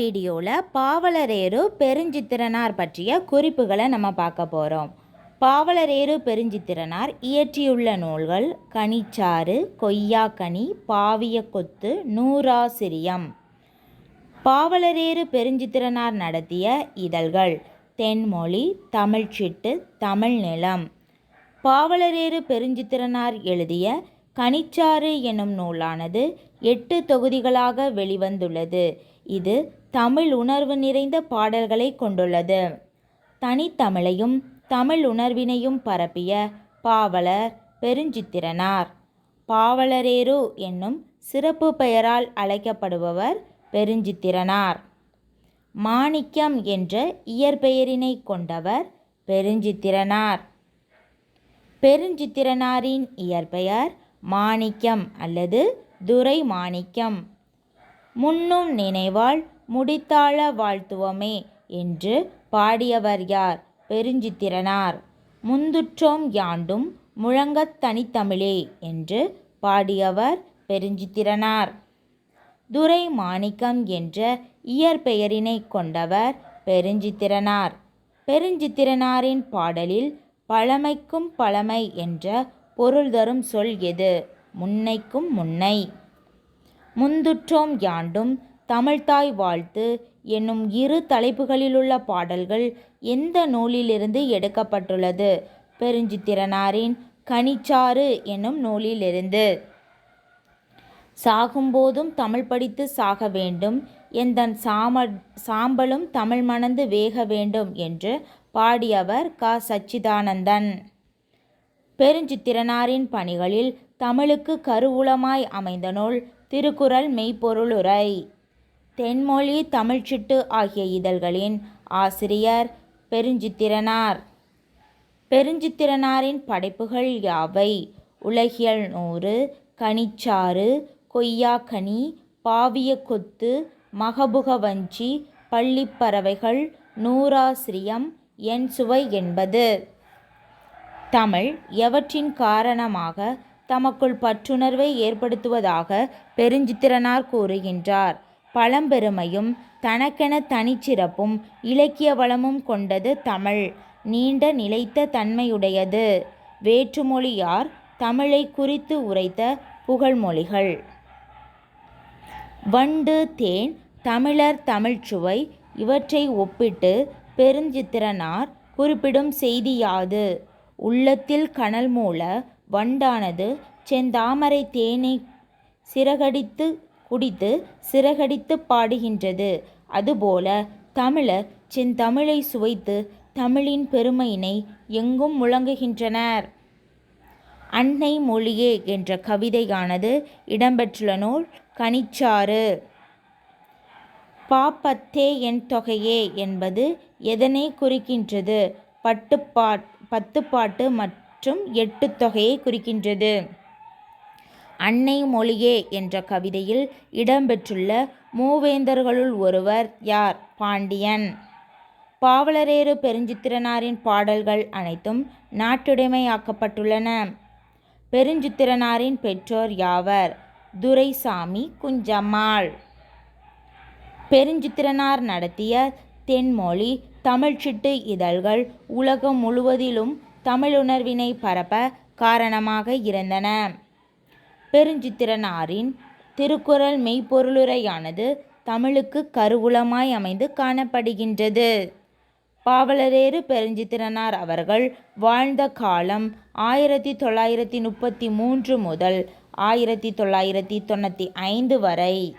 வீடியோவில் பாவலரேறு பெருஞ்சித்திரனார் பற்றிய குறிப்புகளை நம்ம பார்க்க போகிறோம் பாவலரேறு பெருஞ்சித்திரனார் இயற்றியுள்ள நூல்கள் கனிச்சாறு கொய்யாக்கனி பாவிய கொத்து நூறாசிரியம். பாவலரேறு பெருஞ்சித்திரனார் நடத்திய இதழ்கள் தென்மொழி தமிழ்ச்சிட்டு தமிழ் நிலம் பாவலரேறு பெருஞ்சித்திரனார் எழுதிய கனிச்சாறு என்னும் நூலானது எட்டு தொகுதிகளாக வெளிவந்துள்ளது. இது தமிழ் உணர்வு நிறைந்த பாடல்களை கொண்டுள்ளது. தனித்தமிழையும் தமிழ் உணர்வினையும் பரப்பிய பாவலர் பெருஞ்சித்திரனார். பாவலரேரு என்னும் சிறப்பு பெயரால் அழைக்கப்படுபவர் பெருஞ்சித்திரனார். மாணிக்கம் என்ற இயற்பெயரினை கொண்டவர் பெருஞ்சித்திரனார். பெருஞ்சித்திரனாரின் இயற்பெயர் மாணிக்கம் அல்லது துரை மாணிக்கம் முன்னும் நினைவால் முடித்தாள வாழ்த்துவமே என்று பாடியவர் யார்? பெருஞ்சித்திரனார். முந்துற்றோம் யாண்டும் முழங்கத் தனித்தமிழே என்று பாடியவர் பெருஞ்சித்திரனார். துரை மாணிக்கம் என்ற இயற்பெயரினை கொண்டவர் பெருஞ்சித்திரனார். பெருஞ்சித்திரனாரின் பாடலில் பழமைக்கும் பழமை என்ற பொருள் தரும் சொல் எது? முன்னைக்கும் முன்னை. முந்துற்றோம் யாண்டும் தமிழ்தாய் வாழ்த்து என்னும் இரு தலைப்புகளிலுள்ள பாடல்கள் எந்த நூலிலிருந்து எடுக்கப்பட்டுள்ளது? பெருஞ்சித்திரனாரின் கனிச்சாறு என்னும் நூலிலிருந்து. சாகும்போதும் தமிழ் படித்து சாக வேண்டும் எந்தன் சாம சாம்பலும் தமிழ் மணந்து வேக வேண்டும் என்று பாடியவர் க. சச்சிதானந்தன். பெருஞ்சித்திரனாரின் பணிகளில் தமிழுக்கு கருவூலமாய் அமைந்த நூல் திருக்குறள் மெய்ப்பொருளுரை. தென்மொழி தமிழ்ச்சிட்டு ஆகிய இதழ்களின் ஆசிரியர் பெருஞ்சித்திரனார். பெருஞ்சித்திரனாரின் படைப்புகள் யாவை? உலகியல் நூறு கனிச்சாறு கொய்யாக்கனி பாவிய கொத்து மகபுகவஞ்சி பள்ளிப்பறவைகள் நூறாசிரியம் என் சுவை என்பது. தமிழ் எவற்றின் காரணமாக தமக்குள் பற்றுணர்வை ஏற்படுத்துவதாக பெருஞ்சித்திரனார் கூறுகின்றார். பழம்பெருமையும் தனக்கென தனிச்சிறப்பும் இலக்கிய வளமும் கொண்டது தமிழ். நீண்ட நிலைத்த தன்மையுடையது. வேற்றுமொழியார் தமிழை குறித்து உரைத்த புகழ்மொழிகள். வண்டு தேன் தமிழர் தமிழ்ச்சுவை இவற்றை ஒப்பிட்டு பெருஞ்சித்திரனார் குறிப்பிடும் செய்தியாது உள்ளத்தில் கனல் மூல வண்டானது செந்தாமரை தேனை சிறகடித்து குடித்து சிறகடித்து பாடுகின்றது. அதுபோல தமிழர் செந்தமிழை சுவைத்து தமிழின் பெருமையினை எங்கும் முழங்குகின்றனர். அன்னை மொழியே என்ற கவிதையானது இடம்பெற்றுள்ள நூல் கனிச்சாறு. பாப்பத்தே என் தொகையே என்பது எதனை குறிக்கின்றது? பட்டுப்பாட் பத்துப்பாட்டு மற்றும் எட்டு தொகையை குறிக்கின்றது. அன்னை மொழியே என்ற கவிதையில் இடம்பெற்றுள்ள மூவேந்தர்களுள் ஒருவர் யார்? பாண்டியன். பாவலரேறு பெருஞ்சித்திரனாரின் பாடல்கள் அனைத்தும் நாட்டுடைமையாக்கப்பட்டுள்ளன. பெருஞ்சித்திரனாரின் பெற்றோர் யாவர்? துரைசாமி குஞ்சம்மாள். பெருஞ்சித்திரனார் நடத்திய தென்மொழி தமிழ்ச்சிட்டு இதழ்கள் உலகம் முழுவதிலும் தமிழுணர்வினை பரப்ப காரணமாக இருந்தன. பெருஞ்சித்திரனாரின் திருக்குறள் மெய்ப்பொருளுரையானது தமிழுக்கு கருவூலமாய் அமைந்து காணப்படுகின்றது. பாவலரேறு பெருஞ்சித்திரனார் அவர்கள் வாழ்ந்த காலம் ஆயிரத்தி தொள்ளாயிரத்தி முப்பத்தி மூன்று முதல் ஆயிரத்தி தொள்ளாயிரத்தி தொண்ணூற்றி ஐந்து வரை.